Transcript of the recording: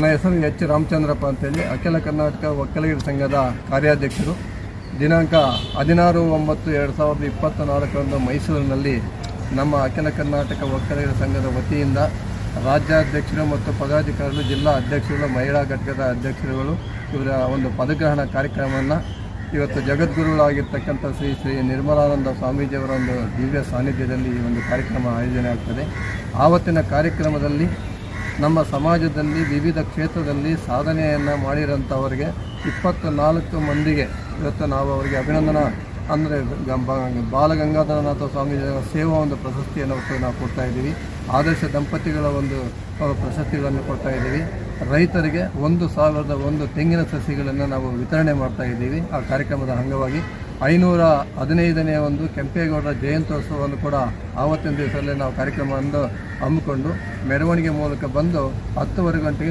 ನನ್ನ ಹೆಸರು ಎಚ್ ರಾಮಚಂದ್ರಪ್ಪ ಅಂತೇಳಿ. ಅಖಿಲ ಕರ್ನಾಟಕ ಒಕ್ಕಲಿಗರ ಸಂಘದ ಕಾರ್ಯಾಧ್ಯಕ್ಷರು. ದಿನಾಂಕ ಹದಿನಾರು ಒಂಬತ್ತು ಎರಡು ಸಾವಿರದ ಇಪ್ಪತ್ತ ನಾಲ್ಕರಂದು ಮೈಸೂರಿನಲ್ಲಿ ನಮ್ಮ ಅಖಿಲ ಕರ್ನಾಟಕ ಒಕ್ಕಲಿಗರ ಸಂಘದ ವತಿಯಿಂದ ರಾಜ್ಯಾಧ್ಯಕ್ಷರು ಮತ್ತು ಪದಾಧಿಕಾರಿಗಳು, ಜಿಲ್ಲಾ ಅಧ್ಯಕ್ಷರುಗಳು, ಮಹಿಳಾ ಘಟಕದ ಅಧ್ಯಕ್ಷರುಗಳು ಇವರ ಒಂದು ಪದಗ್ರಹಣ ಕಾರ್ಯಕ್ರಮವನ್ನು ಇವತ್ತು ಜಗದ್ಗುರುಗಳಾಗಿರ್ತಕ್ಕಂಥ ಶ್ರೀ ಶ್ರೀ ನಿರ್ಮಲಾನಂದ ಸ್ವಾಮೀಜಿಯವರ ಒಂದು ದಿವ್ಯ ಸಾನ್ನಿಧ್ಯದಲ್ಲಿ ಈ ಒಂದು ಕಾರ್ಯಕ್ರಮ ಆಯೋಜನೆ ಆಗ್ತದೆ. ಆವತ್ತಿನ ಕಾರ್ಯಕ್ರಮದಲ್ಲಿ ನಮ್ಮ ಸಮಾಜದಲ್ಲಿ ವಿವಿಧ ಕ್ಷೇತ್ರದಲ್ಲಿ ಸಾಧನೆಯನ್ನು ಮಾಡಿರೋಂಥವ್ರಿಗೆ ಇಪ್ಪತ್ತ ನಾಲ್ಕು ಮಂದಿಗೆ ಇವತ್ತು ನಾವು ಅವರಿಗೆ ಅಭಿನಂದನ. ಅಂದರೆ ಬಾಲಗಂಗಾಧರನಾಥ ಸ್ವಾಮೀಜಿ ಸೇವಾ ಒಂದು ಪ್ರಶಸ್ತಿಯನ್ನು ನಾವು ಕೊಡ್ತಾ ಇದ್ದೀವಿ. ಆದರ್ಶ ದಂಪತಿಗಳ ಒಂದು ಪ್ರಶಸ್ತಿಗಳನ್ನು ಕೊಡ್ತಾ ಇದ್ದೀವಿ. ರೈತರಿಗೆ ಒಂದು ಸಾವಿರದ ಒಂದು ತೆಂಗಿನ ಸಸಿಗಳನ್ನು ನಾವು ವಿತರಣೆ ಮಾಡ್ತಾ ಇದ್ದೀವಿ ಆ ಕಾರ್ಯಕ್ರಮದ ಅಂಗವಾಗಿ. ಐನೂರ ಹದಿನೈದನೇ ಒಂದು ಕೆಂಪೇಗೌಡರ ಜಯಂತ್ಯೋತ್ಸವವನ್ನು ಕೂಡ ಆವತ್ತಿನ ದಿವಸದಲ್ಲಿ ನಾವು ಕಾರ್ಯಕ್ರಮವನ್ನು ಹಮ್ಮಿಕೊಂಡು, ಮೆರವಣಿಗೆ ಮೂಲಕ ಬಂದು ಹತ್ತುವರೆ ಗಂಟೆಗೆ